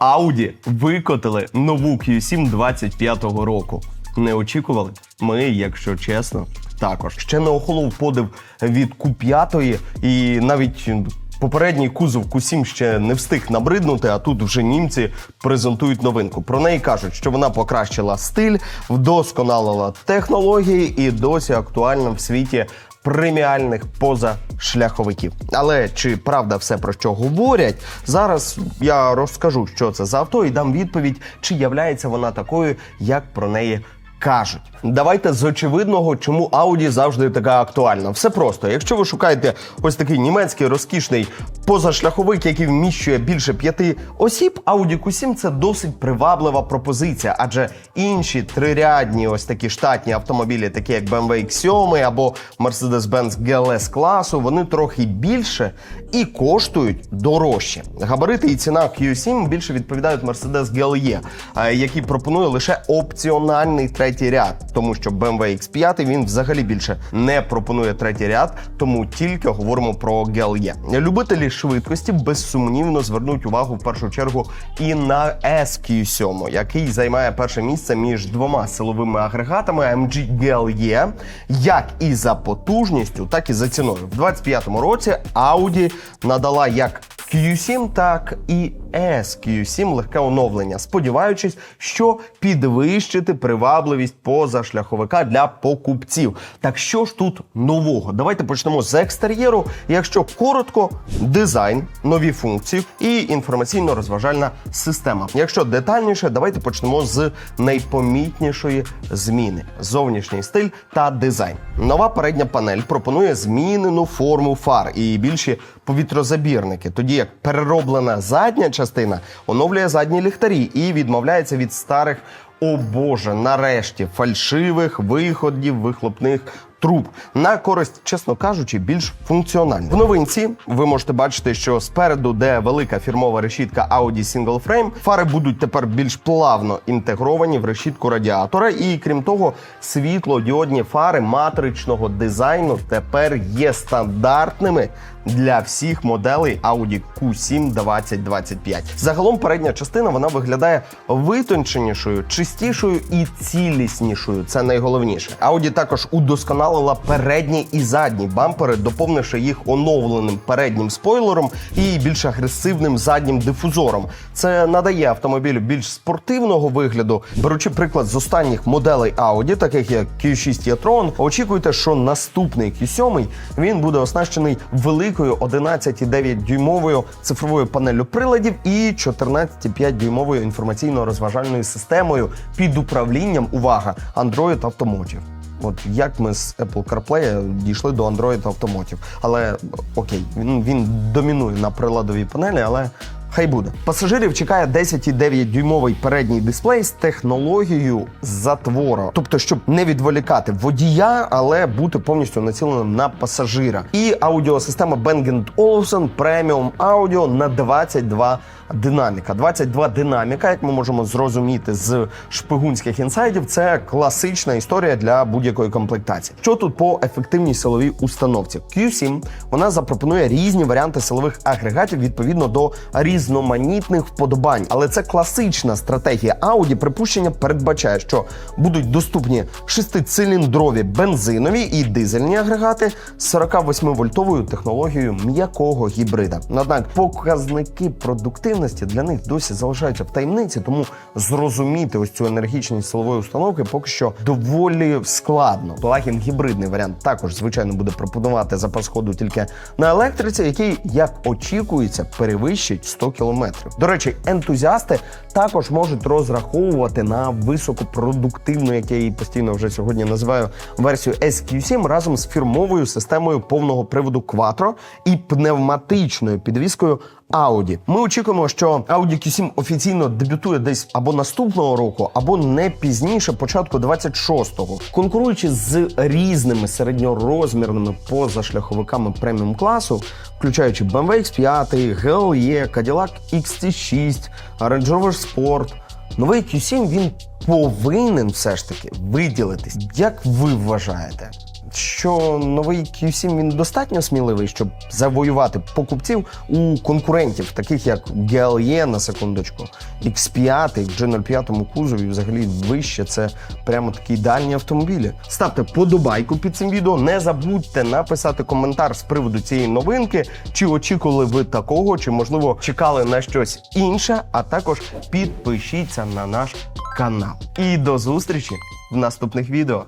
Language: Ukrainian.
Audi викотили нову Q7 25-го року. Не очікували? Ми, якщо чесно, також. Ще не охолов подив від Q5 і навіть. Попередній кузов Q7 ще не встиг набриднути, а тут вже німці презентують новинку. Про неї кажуть, що вона покращила стиль, вдосконалила технології і досі актуальна в світі преміальних позашляховиків. Але чи правда все про що говорять? Зараз я розкажу, що це за авто, і дам відповідь, чи являється вона такою, як про неї. Кажуть, давайте з очевидного, чому Audi завжди така актуальна. Все просто. Якщо ви шукаєте ось такий німецький розкішний позашляховик, який вміщує більше п'яти осіб, Audi Q7 це досить приваблива пропозиція, адже інші трирядні ось такі штатні автомобілі, такі як BMW X7 або Mercedes-Benz GLS класу, вони трохи більше і коштують дорожче. Габарити і ціна Q7 більше відповідають Mercedes GLE, е, який пропонує лише опціональний третій ряд, тому що BMW X5 він взагалі більше не пропонує третій ряд, тому тільки говоримо про GLE. Любителі швидкості безсумнівно звернуть увагу в першу чергу і на SQ7, який займає перше місце між двома силовими агрегатами AMG GLE, як і за потужністю, так і за ціною. В 25-му році Audi надала як Q7, так і SQ7 легке оновлення, сподіваючись, що підвищити привабливість позашляховика для покупців. Так що ж тут нового? Давайте почнемо з екстер'єру. Якщо коротко, дизайн, нові функції і інформаційно-розважальна система. Якщо детальніше, давайте почнемо з найпомітнішої зміни: зовнішній стиль та дизайн. Нова передня панель пропонує змінену форму фар і більші повітрозабірники, тоді як перероблена задня частина оновлює задні ліхтарі і відмовляється від старих. О Боже, нарешті фальшивих виходів вихлопних труб на користь, чесно кажучи, більш функціональних. В новинці ви можете бачити, що спереду, де велика фірмова решітка Audi Single Frame, фари будуть тепер більш плавно інтегровані в решітку радіатора. І крім того, світлодіодні фари матричного дизайну тепер є стандартними для всіх моделей Audi Q7 2025. Загалом передня частина вона виглядає витонченішою, чистішою і ціліснішою. Це найголовніше. Audi також удосконалила передні і задні бампери, доповнивши їх оновленим переднім спойлером і більш агресивним заднім дифузором. Це надає автомобілю більш спортивного вигляду. Беручи приклад з останніх моделей Audi, таких як Q6 e-tron, очікуйте, що наступний Q7 він буде оснащений великою 11,9 дюймовою цифровою панеллю приладів і 14,5 дюймовою інформаційно-розважальною системою під управлінням. Увага! Android Automotive. От як ми з Apple CarPlay дійшли до Android Automotive. Але окей, він, він домінує на приладовій панелі, але хай буде. Пасажирів чекає 10,9 дюймовий передній дисплей з технологією затвора. Тобто, щоб не відволікати водія, але бути повністю націленим на пасажира. І аудіосистема Bang Olufsen Premium Audio на 22 динаміка. 22 динаміка, як ми можемо зрозуміти з шпигунських інсайдів, це класична історія для будь-якої комплектації. Що тут по ефективній силовій установці? Q7 вона запропонує різні варіанти силових агрегатів відповідно до різноманітних вподобань. Але це класична стратегія Audi. Припущення передбачає, що будуть доступні шестициліндрові бензинові і дизельні агрегати з 48-вольтовою технологією м'якого гібрида. Однак показники продуктивності для них досі залишаються в таємниці, тому зрозуміти ось цю енергічність силової установки поки що доволі складно. Плагін гібридний варіант також звичайно буде пропонувати запас ходу тільки на електриці, який, як очікується, перевищить 100 км. До речі, ентузіасти також можуть розраховувати на високопродуктивну, як я її постійно вже сьогодні називаю, версію SQ7 разом з фірмовою системою повного приводу Quattro і пневматичною підвіскою Audi. Ми очікуємо, що Audi Q7 офіційно дебютує десь або наступного року, або не пізніше, початку 26-го. Конкуруючи з різними середньорозмірними позашляховиками преміум класу, включаючи BMW X5, GLE, Cadillac XT6, Range Rover Sport, новий Q7 він повинен все ж таки виділитись. Як ви вважаєте? Що новий Q7 він достатньо сміливий, щоб завоювати покупців у конкурентів, таких як GLE, на секундочку, X5, в G05 кузові, взагалі вище. Це прямо такі дальні автомобілі. Ставте подобайку під цим відео. Не забудьте написати коментар з приводу цієї новинки, чи очікували ви такого, чи можливо чекали на щось інше. А також підпишіться на наш канал. І до зустрічі в наступних відео.